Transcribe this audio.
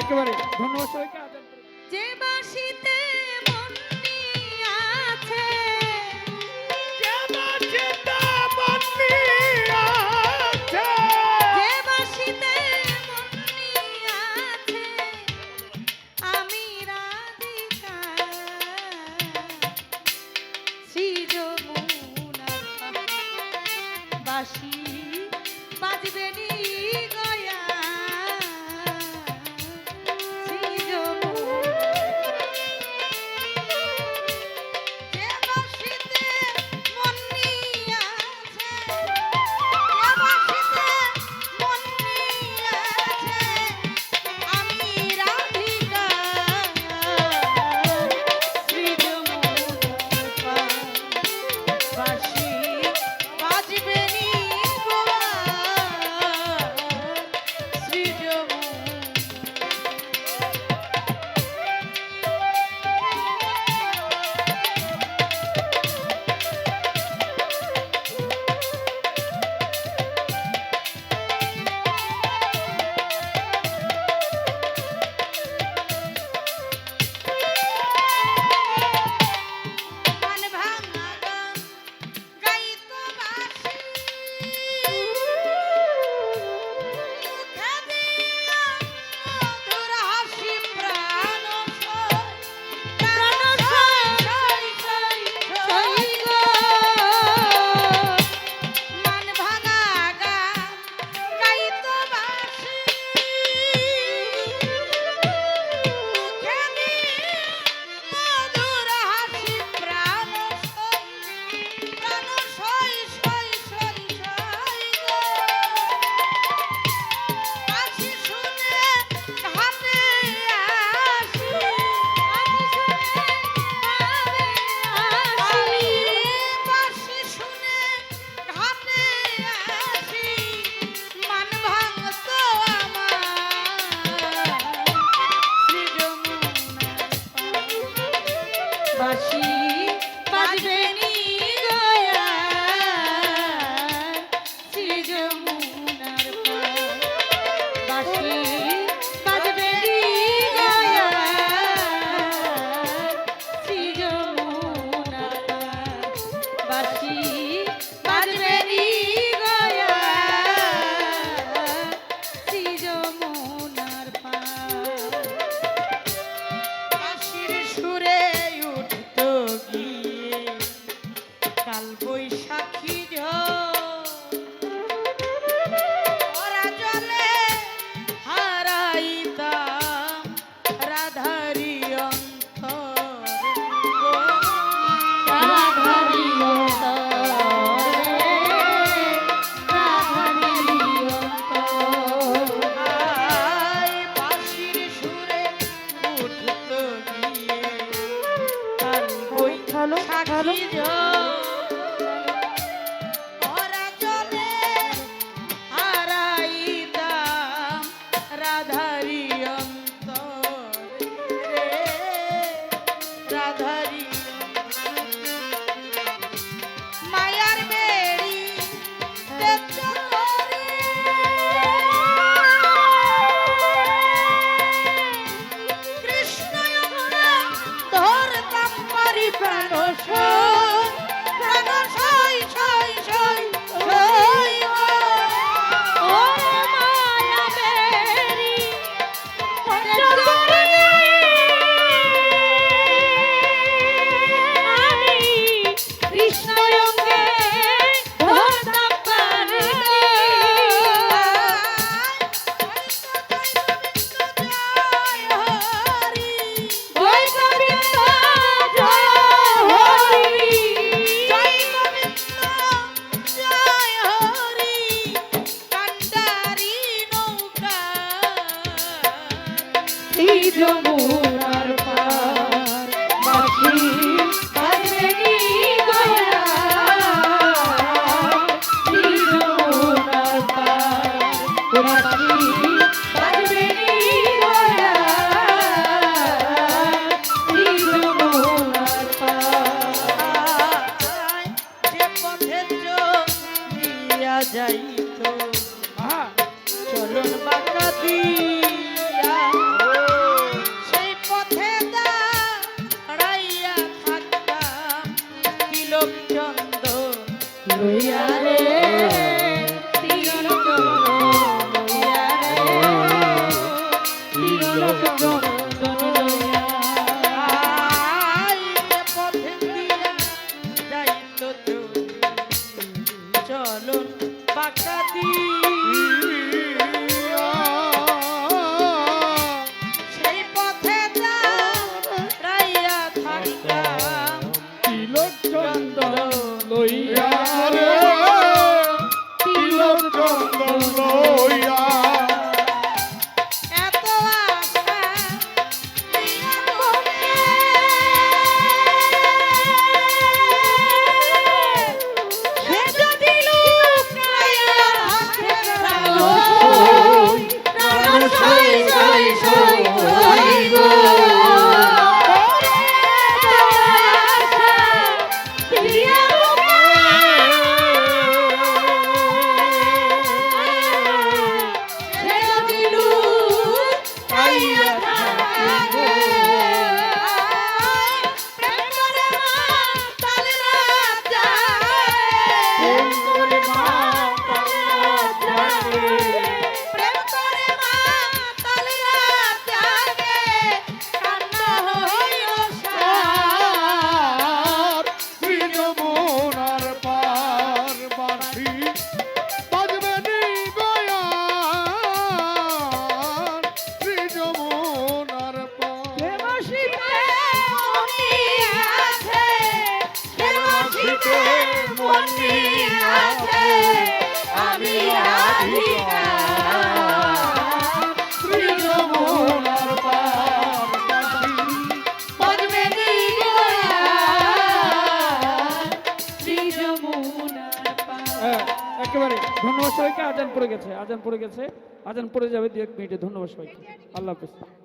একেবারে ধন্যবাদ সবাইকে যে বাঁশিতে পাখি राधा এই যমুনার আজান পড়ে গেছে, আজান পড়ে গেছে। আজান পড়ে যাবে দু এক মিনিটে। ধন্যবাদ সবাইকে। আল্লাহ হাফিজ।